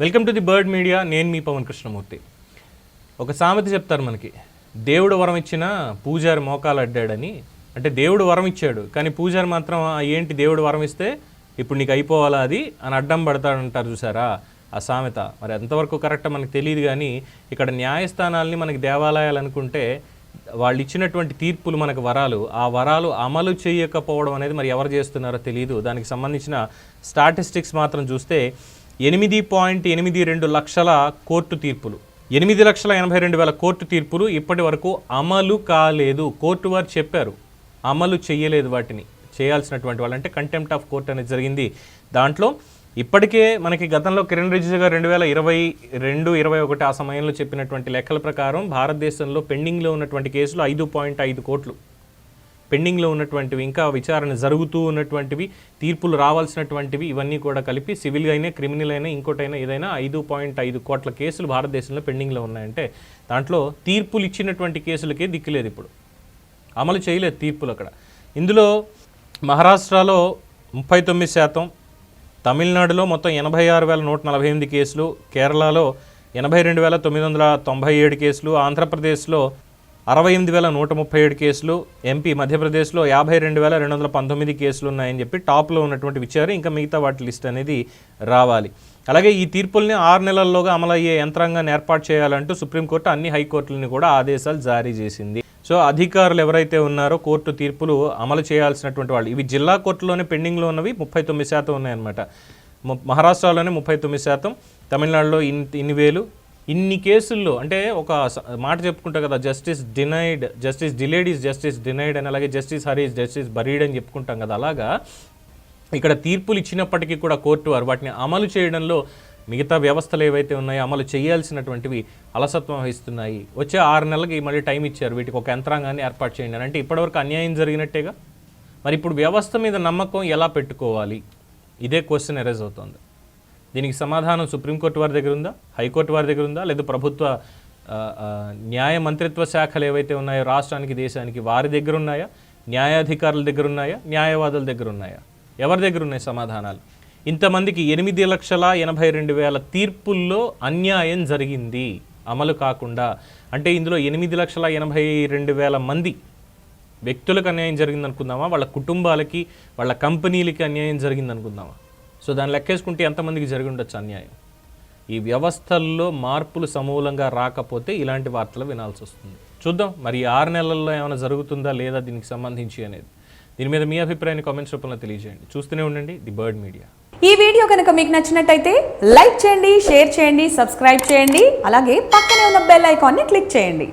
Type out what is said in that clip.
Welcome to the Bird Media. నేను మీ పవన్ కృష్ణమూర్తి. ఒక సామెత చెప్తారు మనకి. దేవుడు వరం ఇచ్చిన పూజారి మోకాలు అడ్డాడని. అంటే దేవుడు వరం ఇచ్చాడు కానీ పూజారి మాత్రం "ఆ, ఏంటి దేవుడు వరం ఇస్తే? ఇప్పుడు నీకు అయిపోవాలా అది? అని అడ్డం పడతాడంటారు చూసారా ఆ సామెత. మరి ఎంతవరకు కరెక్టో మనకు తెలియదు కానీ ఇక్కడ న్యాయస్థానాల్ని మనకి దేవాలయాలు అనుకుంటే వాళ్ళు ఇచ్చినటువంటి తీర్పులు మనకు వరాలు. ఆ వరాలు అమలు చేయకపోవడం అనేది మరి ఎవరు చేస్తున్నారో తెలియదు దానికి సంబంధించిన స్టాటిస్టిక్స్ మాత్రం చూస్తే ఎనిమిది పాయింట్ ఎనిమిది రెండు లక్షల కోర్టు తీర్పులు. ఎనిమిది లక్షల ఎనభై రెండు వేల కోర్టు తీర్పులు ఇప్పటి వరకు అమలు కాలేదు. కోర్టు వారు చెప్పారు అమలు చేయలేదు వాటిని. చేయాల్సినటువంటి వాళ్ళు అంటే కంటెంప్ట్ ఆఫ్ కోర్ట్ అనేది జరిగింది. దాంట్లో ఇప్పటికే మనకి గతంలో కిరణ్ రిజిజు గారు రెండు వేల ఇరవై రెండు ఇరవై ఒకటి ఆ సమయంలో చెప్పినటువంటి లెక్కల ప్రకారం భారతదేశంలో పెండింగ్లో ఉన్నటువంటి కేసులు ఐదు పాయింట్ ఐదు కోట్లు. పెండింగ్లో ఉన్నటువంటివి ఇంకా విచారణ జరుగుతూ ఉన్నటువంటివి తీర్పులు రావాల్సినటువంటివి ఇవన్నీ కూడా కలిపి సివిల్ అయినా క్రిమినల్ అయినా ఇంకోటైనా ఏదైనా ఐదు పాయింట్ ఐదు కోట్ల కేసులు భారతదేశంలో పెండింగ్లో ఉన్నాయంటే దాంట్లో తీర్పులు ఇచ్చినటువంటి కేసులకే దిక్కులేదు ఇప్పుడు. అమలు చేయలేదు తీర్పులు అక్కడ. ఇందులో మహారాష్ట్రలో ముప్పై తొమ్మిది శాతం తమిళనాడులో మొత్తం ఎనభై ఆరు వేల నూట నలభై ఎనిమిది కేసులు కేరళలో ఎనభై రెండు వేల తొమ్మిది వందల తొంభై ఏడు కేసులు ఆంధ్రప్రదేశ్లో అరవై ఎనిమిది వేల నూట ముప్పై ఏడు కేసులు ఎంపీ మధ్యప్రదేశ్లో యాభై రెండు వేల రెండు వందల పంతొమ్మిది కేసులు ఉన్నాయని చెప్పి టాప్లో ఉన్నటువంటి విచారు ఇంకా మిగతా వాటి లిస్ట్ అనేది రావాలి. అలాగే ఈ తీర్పుల్ని ఆరు నెలల్లోగా అమలయ్యే యంత్రాంగాన్ని ఏర్పాటు చేయాలంటూ సుప్రీంకోర్టు అన్ని హైకోర్టులని కూడా ఆదేశాలు జారీ చేసింది. సో అధికారులు ఎవరైతే ఉన్నారో కోర్టు తీర్పులు అమలు చేయాల్సినటువంటి వాళ్ళు ఇవి జిల్లా కోర్టులోనే పెండింగ్లో ఉన్నవి ముప్పై తొమ్మిది శాతం ఉన్నాయన్నమాట. మహారాష్ట్రలోనే ముప్పై తొమ్మిది శాతం తమిళనాడులో ఇన్ ఇన్ని వేలు ఇన్ని కేసుల్లో అంటే ఒక మాట చెప్పుకుంటా కదా justice denied justice delayed is justice denied అని అలాగే జస్టిస్ హరీస్ జస్టిస్ బరీడ్ అని చెప్పుకుంటాం కదా అలాగా ఇక్కడ తీర్పులు ఇచ్చినప్పటికీ కూడా కోర్టు వారు వాటిని అమలు చేయడంలో మిగతా వ్యవస్థలు ఏవైతే ఉన్నాయో అమలు చేయాల్సినటువంటివి అలసత్వం వహిస్తున్నాయి. వచ్చే ఆరు నెలలకి మళ్ళీ టైం ఇచ్చారు వీటికి ఒక యంత్రాంగాన్ని ఏర్పాటు చేయండి అని. అంటే ఇప్పటివరకు అన్యాయం జరిగినట్టేగా? మరి ఇప్పుడు వ్యవస్థ మీద నమ్మకం ఎలా పెట్టుకోవాలి? ఇదే క్వశ్చన్ ఎరేజ్ అవుతుంది. దీనికి సమాధానం సుప్రీంకోర్టు వారి దగ్గర ఉందా? హైకోర్టు వారి దగ్గర ఉందా? లేదా ప్రభుత్వ న్యాయ మంత్రిత్వ శాఖలు ఏవైతే ఉన్నాయో రాష్ట్రానికి దేశానికి వారి దగ్గర ఉన్నాయా? న్యాయాధికారుల దగ్గర ఉన్నాయా? న్యాయవాదుల దగ్గర ఉన్నాయా? ఎవరి దగ్గర ఉన్నాయి సమాధానాలు? ఇంతమందికి ఎనిమిది లక్షల ఎనభై రెండు వేల తీర్పుల్లో అన్యాయం జరిగింది. అమలు కాకుండా అంటే ఇందులో ఎనిమిది లక్షల ఎనభై రెండు వేల మంది వ్యక్తులకు అన్యాయం జరిగింది అనుకుందామా వాళ్ళ కుటుంబాలకి వాళ్ళ కంపెనీలకి అన్యాయం జరిగింది అనుకుందామా సో దాన్ని లెక్కేసుకుంటే ఎంతమందికి జరిగి ఉండొచ్చు అన్యాయం? ఈ వ్యవస్థల్లో మార్పులు సమూలంగా రాకపోతే ఇలాంటి వార్తలు వినాల్సి వస్తుంది. చూద్దాం మరి ఆరు నెలల్లో ఏమైనా జరుగుతుందా లేదా దీనికి సంబంధించి అనేది. దీని మీద మీ అభిప్రాయాన్ని కామెంట్స్ రూపంలో తెలియజేయండి. చూస్తూనే ఉండండి ది బర్డ్ మీడియా. ఈ వీడియో కనుక మీకు నచ్చినట్టయితే లైక్ చేయండి షేర్ చేయండి సబ్స్క్రైబ్ చేయండి అలాగే పక్కనే ఉన్న బెల్ ఐకాన్ని క్లిక్ చేయండి.